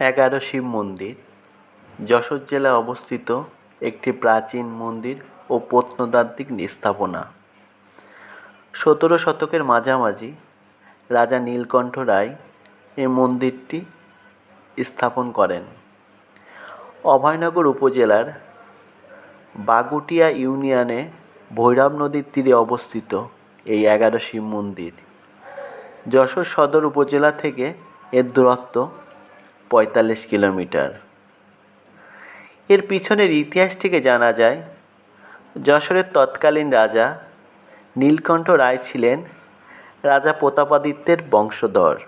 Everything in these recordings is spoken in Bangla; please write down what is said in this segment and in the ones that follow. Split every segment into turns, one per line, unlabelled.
এগারো শিব মন্দির। যশোর জেলায় অবস্থিত একটি প্রাচীন মন্দির ও প্রত্নতাত্ত্বিক স্থাপনা। সতেরো শতকের মাঝামাঝি রাজা নীলকণ্ঠ রায় এই মন্দিরটি স্থাপন করেন। অভয়নগর উপজেলার বাগুটিয়া ইউনিয়নে ভৈরব নদীর তীরে অবস্থিত এই এগারো শিব মন্দির। যশোর সদর উপজেলা থেকে এর দূরত্ব পঁয়তাল্লিশ কিলোমিটার। এর পিছনের ইতিহাস থেকে জানা যায়, যশোরের তৎকালীন রাজা নীলকণ্ঠ রায় ছিলেন রাজা প্রতাপাদিত্যের বংশধর।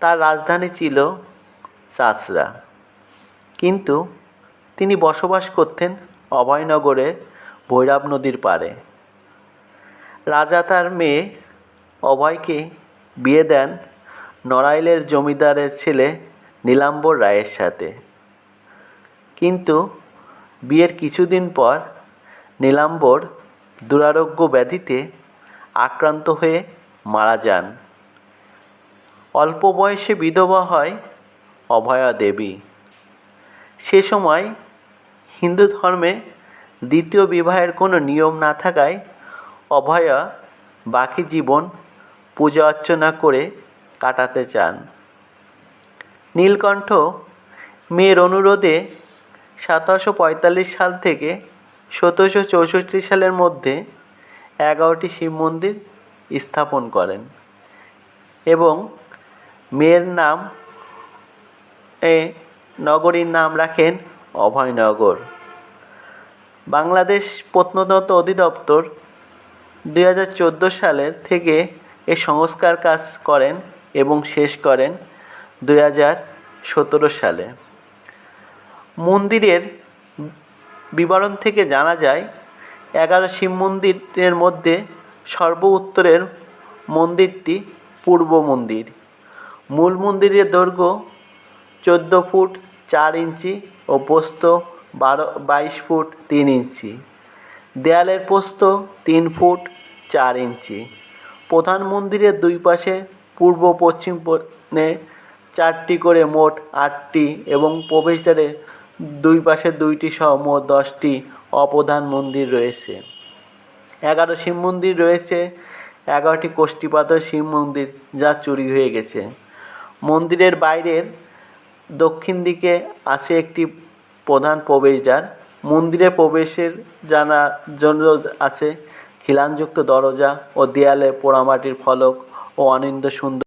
তার রাজধানী ছিল চাচড়া। কিন্তু তিনি বসবাস করতেন অভয়নগরের ভৈরব নদীর পাড়ে। রাজা তার মেয়ে অভয়কে বিয়ে দেন নড়াইলের জমিদারের ছেলে নীলাম্বর রায়ের সাথে। কিন্তু বিয়ের কিছুদিন পর নীলাম্বর দুরারোগ্য ব্যাধিতে আক্রান্ত হয়ে মারা যান। অল্প বয়সে বিধবা হয় অভয়া দেবী। সে সময় হিন্দু ধর্মে দ্বিতীয় বিবাহের কোনো নিয়ম না থাকায় অভয়া বাকি জীবন পূজা অর্চনা করে কাটাতে চান। নীলকণ্ঠ মেয়ের অনুরোধে সতেরোশো পঁয়তাল্লিশ সাল থেকে সতেরোশো চৌষট্টি সালের মধ্যে এগারোটি শিব মন্দির স্থাপন করেন এবং মেয়ের নাম এ নগরীর নাম রাখেন অভয়নগর। বাংলাদেশ প্রত্নতত্ত্ব অধিদপ্তর দুই হাজার চোদ্দ সালে থেকে এ সংস্কার কাজ করেন এবং শেষ করেন দুই হাজার সতেরো সালে। মন্দিরের বিবরণ থেকে জানা যায়, এগারো শিব মন্দিরের মধ্যে সর্ব উত্তরের মন্দিরটি পূর্ব মন্দির। মূল মন্দিরের দৈর্ঘ্য চোদ্দ ফুট চার ইঞ্চি ও পোস্ত বারো, বাইশ ফুট তিন ইঞ্চি। দেয়ালের পোস্ত তিন ফুট চার ইঞ্চি। প্রধান মন্দিরের দুই পাশে পূর্ব পশ্চিম চারটি করে মোট আটটি এবং প্রবেশদ্বারে দুই পাশে দুইটি সহ মোট দশটি অপ্রধান মন্দির রয়েছে। এগারো শিব মন্দির রয়েছে, এগারোটি কোষ্ঠীপাত শিব মন্দির যা চুরি হয়ে গেছে। মন্দিরের বাইরের দক্ষিণ দিকে আছে একটি প্রধান প্রবেশদ্বার। মন্দিরে প্রবেশের জানার জন্য আছে খিলানযুক্ত দরজা ও দেয়ালে পোড়ামাটির ফলক ও অনিন্দ্য সুন্দর